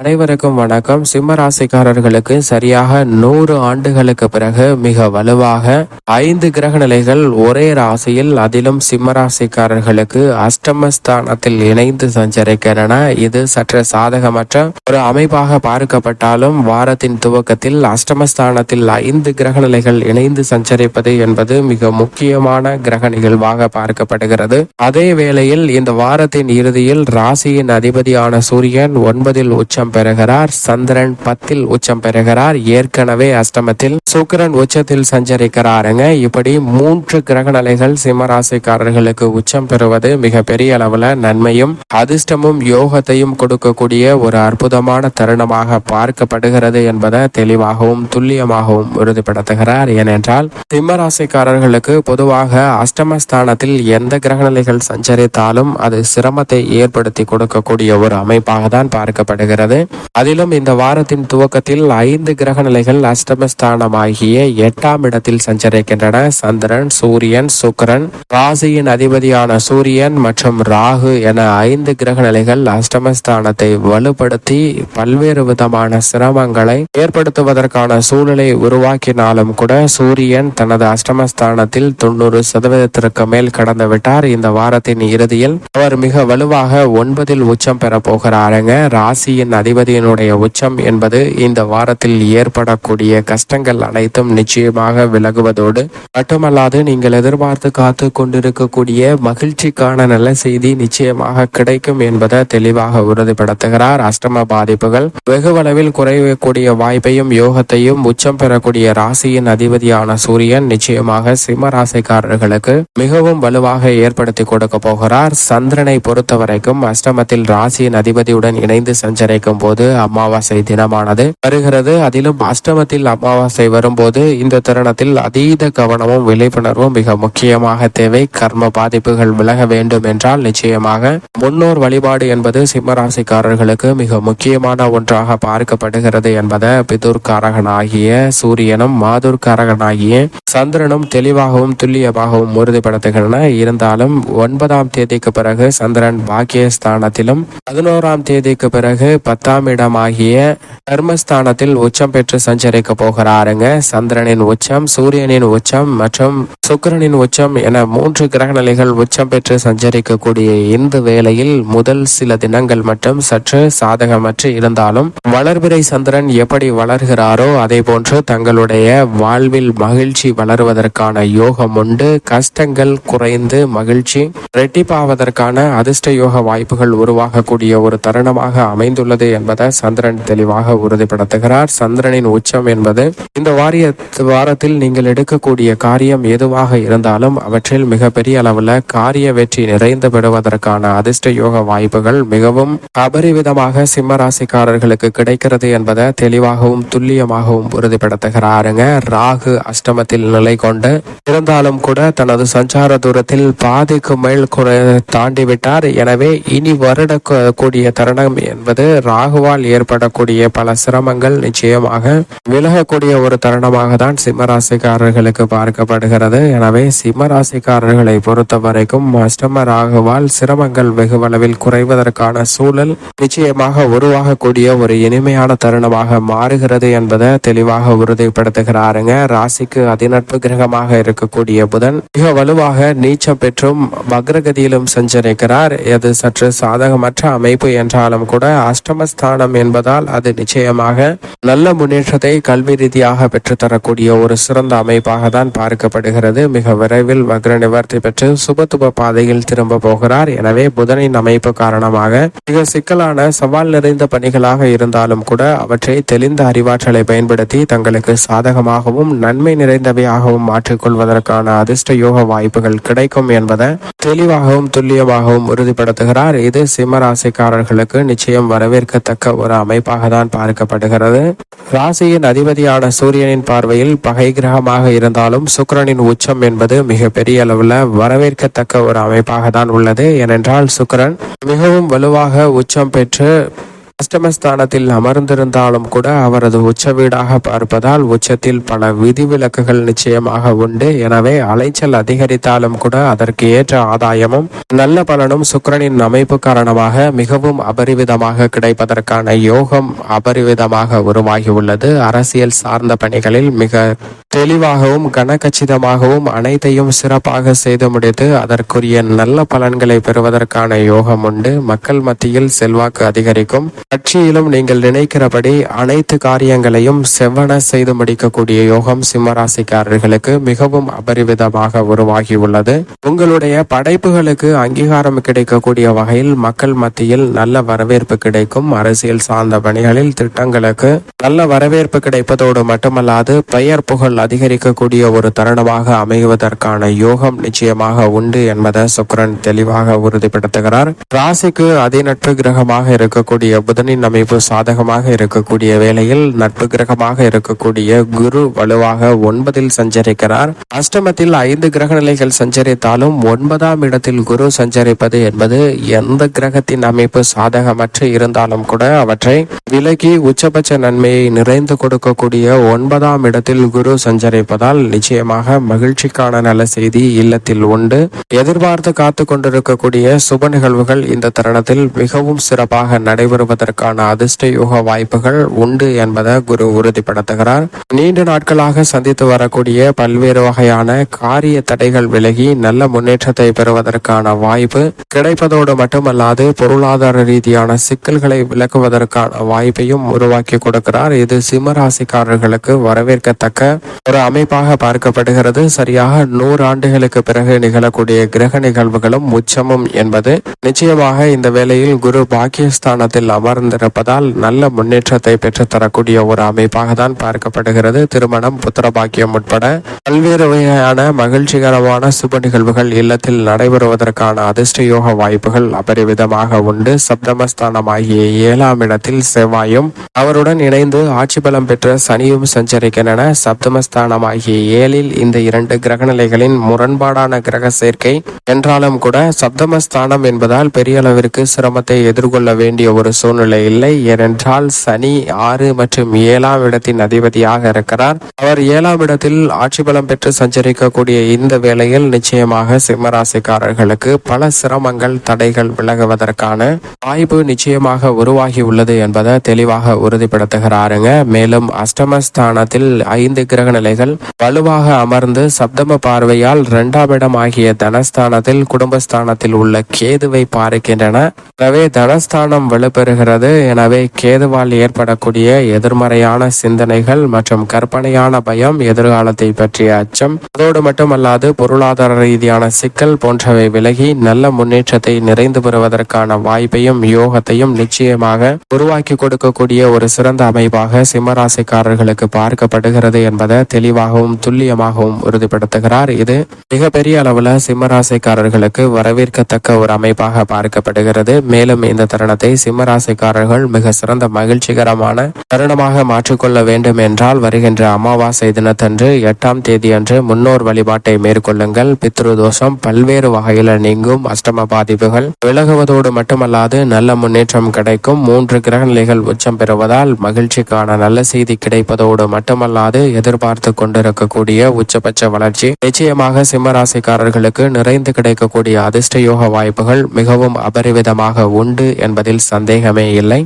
அனைவருக்கும் வணக்கம். சிம்மராசிக்காரர்களுக்கு சரியாக நூறு ஆண்டுகளுக்கு பிறகு மிக வலுவாக ஐந்து கிரக நிலைகள் ஒரே ராசியில் அதிலும் சிம்மராசிக்காரர்களுக்கு அஷ்டமஸ்தானத்தில் இணைந்து சஞ்சரிக்கின்றன இது சற்று சாதகமற்ற ஒரு அமைப்பாக பார்க்கப்பட்டாலும் வாரத்தின் துவக்கத்தில் அஷ்டமஸ்தானத்தில் ஐந்து கிரக நிலைகள் இணைந்து சஞ்சரிப்பது என்பது மிக முக்கியமான கிரக நிகழ்வாக பார்க்கப்படுகிறது. அதே வேளையில் இந்த வாரத்தின் இறுதியில் ராசியின் அதிபதியான சூரியன் ஒன்பதில் உச்சம் பெறுகிறார். சந்திரன் பத்தில் உச்சம் பெறுகிறார். ஏற்கனவே அஷ்டமத்தில் சுக்கிரன் உச்சத்தில் சஞ்சரிக்கிறாருங்க. இப்படி மூன்று கிரக நிலைகள் சிம்மராசிக்காரர்களுக்கு உச்சம் பெறுவது மிக பெரிய அளவுல நன்மையும் அதிர்ஷ்டமும் யோகத்தையும் கொடுக்கக்கூடிய ஒரு அற்புதமான தருணமாக பார்க்கப்படுகிறது என்பதை தெளிவாகவும் துல்லியமாகவும் உறுதிப்படுத்துகிறார். ஏனென்றால் சிம்மராசிக்காரர்களுக்கு பொதுவாக அஷ்டமஸ்தானத்தில் எந்த கிரகநிலைகள் சஞ்சரித்தாலும் அது சிரமத்தை ஏற்படுத்தி கொடுக்கக்கூடிய ஒரு அமைப்பாக தான் பார்க்கப்படுகிறது. அதிலும் இந்த வாரத்தின் துவக்கத்தில் ஐந்து கிரக நிலைகள் அஷ்டமஸ்தானமாகிய எட்டாம் இடத்தில் சஞ்சரிக்கின்றன. சந்திரன் சூரியன் சுக்கிரன் ராசியின் அதிபதியான சூரியன் மற்றும் ராகு என ஐந்து கிரக நிலைகள் அஷ்டமஸ்தானத்தை வலுப்படுத்தி பல்வேறு விதமான சிரமங்களை ஏற்படுத்துவதற்கான சூழலை உருவாக்கினாலும் கூட சூரியன் தனது அஷ்டமஸ்தானத்தில் தொண்ணூறு சதவீதத்திற்கு மேல் கடந்து விட்டார் இந்த வாரத்தின் இறுதியில் அவர் மிக வலுவாக ஒன்பதில் உச்சம் பெற போகிறாருங்க. ராசியின் அதிபதியினுடைய உச்சம் என்பது இந்த வாரத்தில் ஏற்படக்கூடிய கஷ்டங்கள் அனைத்தும் நிச்சயமாக விலகுவதோடு மட்டுமல்லாது நீங்கள் எதிர்பார்த்து காத்து கொண்டிருக்கக்கூடிய மகிழ்ச்சிக்கான நல்ல செய்தி நிச்சயமாக கிடைக்கும் என்பதை தெளிவாக உறுதிப்படுத்துகிறார். அஷ்டம பாதிப்புகள் வெகுவளவில் குறையக்கூடிய வாய்ப்பையும் யோகத்தையும் உச்சம் பெறக்கூடிய ராசியின் அதிபதியான சூரியன் நிச்சயமாக சிம்ம ராசிக்காரர்களுக்கு மிகவும் வலுவாக ஏற்படுத்தி கொடுக்க போகிறார். சந்திரனை பொறுத்தவரைக்கும் அஷ்டமத்தில் ராசியின் அதிபதியுடன் இணைந்து சஞ்சரிக்கும் போது அமாவாசை தினமானது வருகிறது. அதிலும் அஷ்டமத்தில் அமாவாசை வரும்போது இந்த தருணத்தில் அதீத கவனமும் விழிப்புணர்வும் மிக முக்கியமாக தேவை. கர்ம பாதிப்புகள் விலக வேண்டும் என்றால் நிச்சயமாக முன்னோர் வழிபாடு என்பது சிம்மராசிக்காரர்களுக்கு மிக முக்கியமான ஒன்றாக பார்க்கப்படுகிறது என்பதை பிதுர்காரகனாகிய சூரியனும் மாதுர்காரகனாகிய சந்திரனும் தெளிவாகவும் துல்லியமாகவும் உறுதிப்படுத்துகின்றன. இருந்தாலும் ஒன்பதாம் தேதிக்கு பிறகு சந்திரன் பாக்கியஸ்தானத்திலும் பதினோராம் தேதிக்கு பிறகு பத்தாம் இடமாகிய தர்மஸ்தானத்தில் உச்சம் பெற்று சஞ்சரிக்க போகிறாருங்க. சந்திரனின் உச்சம் சூரியனின் உச்சம் மற்றும் சுக்கிரனின் உச்சம் என மூன்று கிரக நிலைகள் உச்சம் பெற்று சஞ்சரிக்கக்கூடிய இந்த வேளையில் முதல் சில தினங்கள் மட்டும் சற்று சாதகமற்று இருந்தாலும் வளர்பிறை சந்திரன் எப்படி வளர்கிறாரோ அதே போன்று தங்களுடைய வாழ்வில் மகிழ்ச்சி வளருவதற்கான யோகம் உண்டு. கஷ்டங்கள் குறைந்து மகிழ்ச்சி ரெட்டிப்பாவதற்கான அதிர்ஷ்ட யோக வாய்ப்புகள் உருவாகக்கூடிய ஒரு தருணமாக அமைந்துள்ளது என்பதை சந்திரன் தெளிவாக உறுதிப்படுத்துகிறார். சந்திரனின் உச்சம் என்பது இந்த வாரிய வாரத்தில் நீங்கள் எடுக்கக்கூடிய காரியம் எதுவாக இருந்தாலும் அவற்றில் மிகப்பெரிய அளவில் காரிய வெற்றி நிறைந்து பெறுவதற்கான அதிர்ஷ்ட யோக வாய்ப்புகள் மிகவும் அபரிவிதமாக சிம்ம ராசிக்காரர்களுக்கு கிடைக்கிறது என்பதை தெளிவாகவும் துல்லியமாகவும் உறுதிப்படுத்துகிறாருங்க. ராகு அஷ்டமத்தில் நிலை கொண்டு இருந்தாலும் கூட தனது சஞ்சார தூரத்தில் பாதிக்கு மேல் தாண்டிவிட்டார். தாண்டி விட்டார் எனவே இனி வருடக்கூடிய தருணம் என்பது ராகுவால் ஏற்படக்கூடிய பல சிரமங்கள் நிச்சயமாக விலகக்கூடிய ஒரு தருணமாக தான் சிம்மராசிக்காரர்களுக்கு பார்க்கப்படுகிறது. எனவே சிம்மராசிக்காரர்களை பொறுத்த வரைக்கும் அஷ்டம ராகுவால் சிரமங்கள் வெகுவளவில் குறைவதற்கான சூழல் நிச்சயமாக உருவாகக்கூடிய ஒரு இனிமையான தருணமாக மாறுகிறது என்பதை தெளிவாக உறுதிப்படுத்துகிறாருங்க. ராசிக்கு அதிநட்பு கிரகமாக இருக்கக்கூடிய புதன் மிக வலுவாக நீச்சம் பெற்றும் வக்ரகதியிலும் சஞ்சரிக்கிறார். இது சற்று சாதகமற்ற அமைப்பு என்றாலும் கூட அஷ்டம ஸ்தானம் என்பதால் அது நிச்சயமாக நல்ல முன்னேற்றத்தை கல்வி ரீதியாக பெற்றுத்தரக்கூடிய ஒரு சிறந்த அமைப்பாக தான் பார்க்கப்படுகிறது. மிக விரைவில் வக்ர நிவர்த்தி பெற்று சுபத்துப பாதையில் திரும்ப போகிறார். எனவே புதனின் அமைப்பு காரணமாக மிக சிக்கலான சவால் நிறைந்த பணிகளாக இருந்தாலும் கூட அவற்றை தெளிந்த அறிவாற்றலை பயன்படுத்தி தங்களுக்கு சாதகமாகவும் நன்மை நிறைந்தவையாகவும் மாற்றிக்கொள்வதற்கான அதிர்ஷ்ட யோக வாய்ப்புகள் கிடைக்கும் என்பதை தெளிவாகவும் துல்லியமாகவும் உறுதிப்படுத்துகிறார். இது சிம்ம ராசிக்காரர்களுக்கு நிச்சயம் வரவேற்கத்தக்க ஒரு அமைப்பாக தான் பார்க்கப்படுகிறது. ராசியின் அதிபதியான சூரியனின் பார்வையில் பகை கிரகமாக இருந்தாலும் சுக்கிரனின் உச்சம் என்பது மிக பெரிய அளவில் வரவேற்கத்தக்க ஒரு அமைப்பாக தான் உள்ளது. ஏனென்றால் சுக்கிரன் மிகவும் வலுவாக உச்சம் பெற்று அஷ்டமஸ்தானத்தில் அமர்ந்திருந்தாலும் கூட அவரது உச்ச வீடாக பார்ப்பதால் உச்சத்தில் பல விதிவிலக்குகள் நிச்சயமாக உண்டு. எனவே அலைச்சல் அதிகரித்தாலும் கூட அதற்கு ஏற்ற ஆதாயமும் நல்ல பலனும் சுக்கிரனின் அமைப்பு காரணமாக மிகவும் அபரிவிதமாக கிடைப்பதற்கான யோகம் அபரிவிதமாக உருவாகியுள்ளது. அரசியல் சார்ந்த பணிகளில் மிக தெளிவாகவும் கனகச்சிதமாகவும் அனைத்தையும் சிறப்பாக செய்து முடித்து அதற்குரிய நல்ல பலன்களை பெறுவதற்கான யோகம் உண்டு. மக்கள் மத்தியில் செல்வாக்கு அதிகரிக்கும். கட்சியிலும் நீங்கள் நினைக்கிறபடி அனைத்து காரியங்களையும் செவ்வன செய்து முடிக்கக்கூடிய யோகம் சிம்மராசிக்காரர்களுக்கு மிகவும் அபரிவிதமாக உருவாகியுள்ளது. உங்களுடைய படைப்புகளுக்கு அங்கீகாரம் கிடைக்கக்கூடிய வகையில் மக்கள் மத்தியில் நல்ல வரவேற்பு கிடைக்கும். அரசியல் சார்ந்த பணிகளில் திட்டங்களுக்கு நல்ல வரவேற்பு கிடைப்பதோடு மட்டுமல்லாது பெயர் புகழ் அதிகரிக்கக்கூடிய ஒரு தருணமாக அமைவதற்கான யோகம் நிச்சயமாக உண்டு என்பதை சுக்கரன் தெளிவாக உறுதிப்படுத்துகிறார். ராசிக்கு அதிநட்பு கிரகமாக இருக்கக்கூடிய புதனின் அமைப்பு சாதகமாக இருக்கக்கூடிய வேளையில் நட்பு கிரகமாக இருக்கக்கூடிய குரு வலுவாக ஒன்பதில் சஞ்சரிக்கிறார். அஷ்டமத்தில் ஐந்து கிரக நிலைகள் சஞ்சரித்தாலும் ஒன்பதாம் இடத்தில் குரு சஞ்சரிப்பது என்பது எந்த கிரகத்தின் அமைப்பு சாதகமற்று இருந்தாலும் கூட அவற்றை விலகி உச்சபட்ச நன்மையை நிறைந்து கொடுக்கக்கூடிய ஒன்பதாம் இடத்தில் குரு சஞ்சரிப்பதால் நிச்சயமாக மகிழ்ச்சிக்கான நல்ல செய்தி இல்லத்தில் உண்டு. எதிர்பார்த்து காத்து கொண்டிருக்கக்கூடிய சுப நிகழ்வுகள் இந்த தருணத்தில் மிகவும் சிறப்பாக நடைபெறுவதற்கான அதிர்ஷ்ட யோக வாய்ப்புகள் உண்டு என்பதை குரு உறுதிப்படுத்துகிறார். நீண்ட நாட்களாக சந்தித்து வரக்கூடிய பல்வேறு வகையான காரிய தடைகள் விலகி நல்ல முன்னேற்றத்தை பெறுவதற்கான வாய்ப்பு கிடைப்பதோடு மட்டுமல்லாது பொருளாதார ரீதியான சிக்கல்களை விளக்குவதற்கான வாய்ப்பையும் உருவாக்கி கொடுக்கிறார். இது சிம்மராசிக்காரர்களுக்கு வரவேற்கத்தக்க ஒரு அமைப்பாக பார்க்கப்படுகிறது. சரியாக நூறு ஆண்டுகளுக்கு பிறகு நிகழக்கூடிய கிரக நிகழ்வுகளும் உச்சமும் என்பது நிச்சயமாக இந்த வேளையில் குரு பாகிஸ்தானத்தில் அமர்ந்திருப்பதால் நல்ல முன்னேற்றத்தை பெற்றுத்தரக்கூடிய ஒரு அமைப்பாக தான் பார்க்கப்படுகிறது. திருமணம் புத்திர பாக்கியம் உட்பட பல்வேறு வகையான மகிழ்ச்சிகரமான சுப நிகழ்வுகள் இல்லத்தில் நடைபெறுவதற்கான அதிர்ஷ்ட யோக வாய்ப்புகள் அபரிவிதமாக உண்டு. சப்தமஸ்தானமாகிய ஏழாம் இடத்தில் செவ்வாயும் அவருடன் இணைந்து ஆட்சி பலம் பெற்ற சனியும் சஞ்சரிக்கின்றன. ஸ்தானமாகிய ஏழில் இந்த இரண்டு கிரகநிலைகளின் முரண்பாடான கிரக சேர்க்கை என்றாலும் கூட சப்தமஸ்தானம் என்பதால் பெரிய அளவிற்கு சிரமத்தை எதிர்கொள்ள வேண்டிய ஒரு சூழ்நிலை இல்லை. ஏனென்றால் சனி ஆறு மற்றும் ஏழாம் இடத்தின் அதிபதியாக இருக்கிறார். அவர் ஏழாம் இடத்தில் ஆட்சி பலம் பெற்று சஞ்சரிக்கக்கூடிய இந்த வேளையில் நிச்சயமாக சிம்மராசிக்காரர்களுக்கு பல சிரமங்கள் தடைகள் விலகுவதற்கான வாய்ப்பு நிச்சயமாக உருவாகி உள்ளது என்பதை தெளிவாக உறுதிப்படுத்துகிறாருங்க. மேலும் அஷ்டமஸ்தானத்தில் ஐந்து கிரகண நிலைகள் வலுவாக அமர்ந்து சப்தம பார்வையால் இரண்டாம் இடம் ஆகிய தனஸ்தானத்தில் குடும்பஸ்தானத்தில் உள்ள கேதுவை பாரிக்கின்றன. எனவே தனஸ்தானம் வலுப்பெறுகிறது எனவே கேதுவால் ஏற்படக்கூடிய எதிர்மறையான சிந்தனைகள் மற்றும் கற்பனையான பயம் எதிர்காலத்தை பற்றிய அச்சம். அதோடு மட்டுமல்லாது பொருளாதார ரீதியான சிக்கல் போன்றவை விலகி நல்ல முன்னேற்றத்தை நிறைந்து பெறுவதற்கான வாய்ப்பையும் யோகத்தையும் நிச்சயமாக உருவாக்கி கொடுக்கக்கூடிய ஒரு சிறந்த அமைப்பாக சிம்மராசிக்காரர்களுக்கு பார்க்கப்படுகிறது என்பதை தெளிவாகவும் துல்லியமாகவும் உறுதிப்படுத்துகிறார். இது மிகப்பெரிய அளவுல சிம்மராசிக்காரர்களுக்கு வரவேற்கத்தக்க ஒரு அமைப்பாக பார்க்கப்படுகிறது. மேலும் இந்த தருணத்தை சிம்மராசிக்காரர்கள் மிக சிறந்த மகிழ்ச்சிகரமான தருணமாக மாற்றிக்கொள்ள வேண்டும் என்றால் வருகின்ற அமாவாசை தினத்தன்று எட்டாம் தேதியன்று முன்னோர் வழிபாட்டை மேற்கொள்ளுங்கள். பித்ரு தோஷம் பல்வேறு வகையில் நீங்கும். அஷ்டம பாதிப்புகள் விலகுவதோடு மட்டுமல்லாது நல்ல முன்னேற்றம் கிடைக்கும். மூன்று கிரக நிலைகள் உச்சம் பெறுவதால் மகிழ்ச்சிக்கான நல்ல செய்தி கிடைப்பதோடு மட்டுமல்லாது எதிர்பார்த்து கொண்டிருக்கக்கூடிய உச்சபட்ச வளர்ச்சி. நிச்சயமாக சிம்மராசிக்காரர்களுக்கு நிறைந்து கிடைக்கக்கூடிய அதிர்ஷ்ட யோக வாய்ப்புகள் மிகவும் அபரிவிதமாக உண்டு என்பதில் சந்தேகமே இல்லை.